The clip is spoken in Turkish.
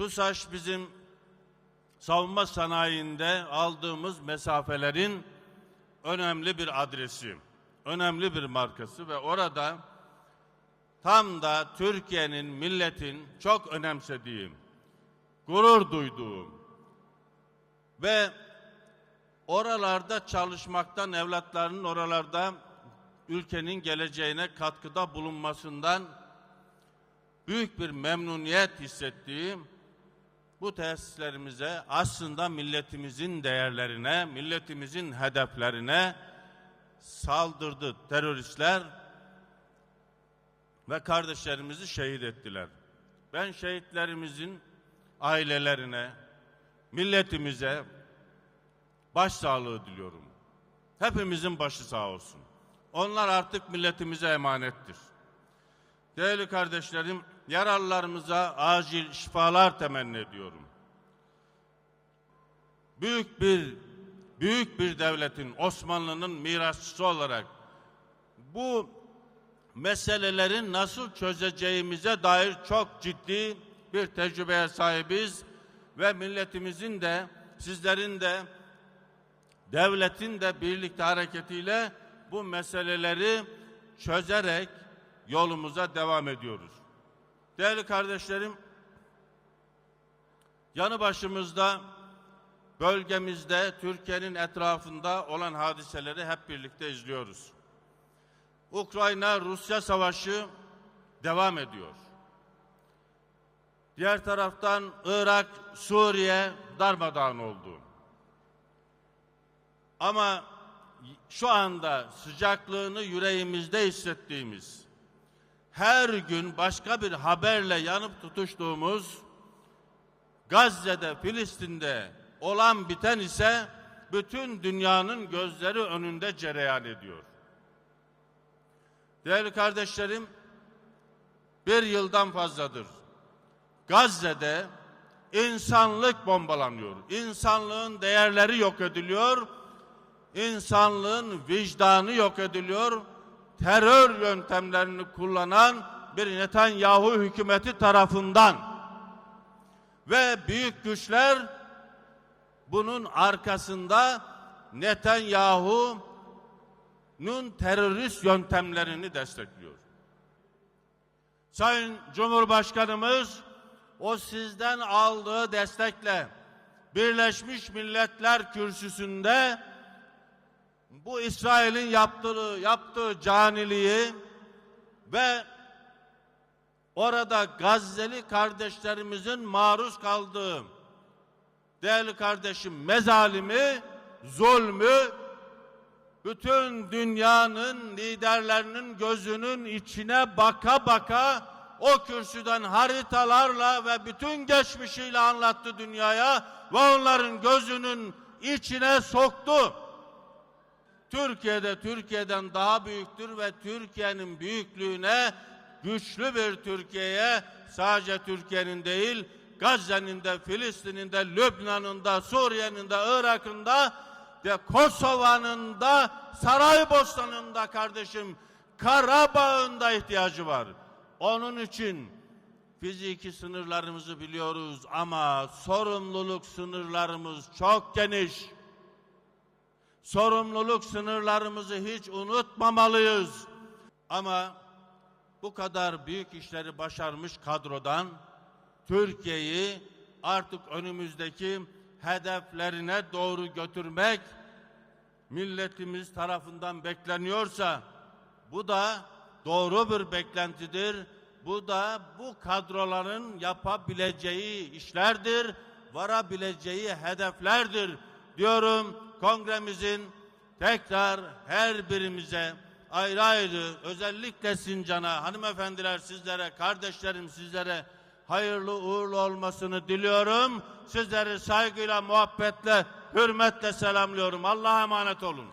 TUSAŞ bizim savunma sanayinde aldığımız mesafelerin önemli bir adresi, önemli bir markası ve orada tam da Türkiye'nin, milletin çok önemsediği, gurur duyduğu ve oralarda çalışmaktan, evlatlarının oralarda ülkenin geleceğine katkıda bulunmasından büyük bir memnuniyet hissettiği bu tesislerimize aslında milletimizin değerlerine, milletimizin hedeflerine saldırdı teröristler ve kardeşlerimizi şehit ettiler. Ben şehitlerimizin ailelerine, milletimize başsağlığı diliyorum. Hepimizin başı sağ olsun. Onlar artık milletimize emanettir. Değerli kardeşlerim, yaralılarımıza acil şifalar temenni ediyorum. Büyük bir büyük bir devletin Osmanlı'nın mirasçısı olarak bu meselelerin nasıl çözeceğimize dair çok ciddi bir tecrübeye sahibiz ve milletimizin de sizlerin de devletin de birlikte hareketiyle bu meseleleri çözerek yolumuza devam ediyoruz. Değerli kardeşlerim, yanı başımızda, bölgemizde, Türkiye'nin etrafında olan hadiseleri hep birlikte izliyoruz. Ukrayna-Rusya savaşı devam ediyor. Diğer taraftan Irak, Suriye darmadağın oldu. Ama şu anda sıcaklığını yüreğimizde hissettiğimiz, her gün başka bir haberle yanıp tutuştuğumuz Gazze'de, Filistin'de olan biten ise bütün dünyanın gözleri önünde cereyan ediyor. Değerli kardeşlerim, bir yıldan fazladır Gazze'de insanlık bombalanıyor. İnsanlığın değerleri yok ediliyor. İnsanlığın vicdanı yok ediliyor. Terör yöntemlerini kullanan bir Netanyahu hükümeti tarafından ve büyük güçler bunun arkasında Netanyahu'nun terörist yöntemlerini destekliyor. Sayın Cumhurbaşkanımız o sizden aldığı destekle Birleşmiş Milletler kürsüsünde bu İsrail'in yaptığı yaptığı caniliği ve orada Gazze'li kardeşlerimizin maruz kaldığı değerli kardeşim mezalimi, zulmü bütün dünyanın liderlerinin gözünün içine baka baka o kürsüden haritalarla ve bütün geçmişiyle anlattı dünyaya ve onların gözünün içine soktu. Türkiye'de Türkiye'den daha büyüktür ve Türkiye'nin büyüklüğüne güçlü bir Türkiye'ye sadece Türkiye'nin değil Gazze'nin de Filistin'in de Lübnan'ın da Suriye'nin de Irak'ın da ve Kosova'nın da Saraybosna'nın da kardeşim Karabağ'ın da ihtiyacı var. Onun için fiziki sınırlarımızı biliyoruz ama sorumluluk sınırlarımız çok geniş. Sorumluluk sınırlarımızı hiç unutmamalıyız. Ama bu kadar büyük işleri başarmış kadrodan Türkiye'yi artık önümüzdeki hedeflerine doğru götürmek milletimiz tarafından bekleniyorsa bu da doğru bir beklentidir. Bu da bu kadroların yapabileceği işlerdir, varabileceği hedeflerdir diyorum kongremizin tekrar her birimize ayrı ayrı özellikle Sincan'a hanımefendiler sizlere, kardeşlerim sizlere hayırlı uğurlu olmasını diliyorum. Sizleri saygıyla, muhabbetle, hürmetle selamlıyorum. Allah'a emanet olun.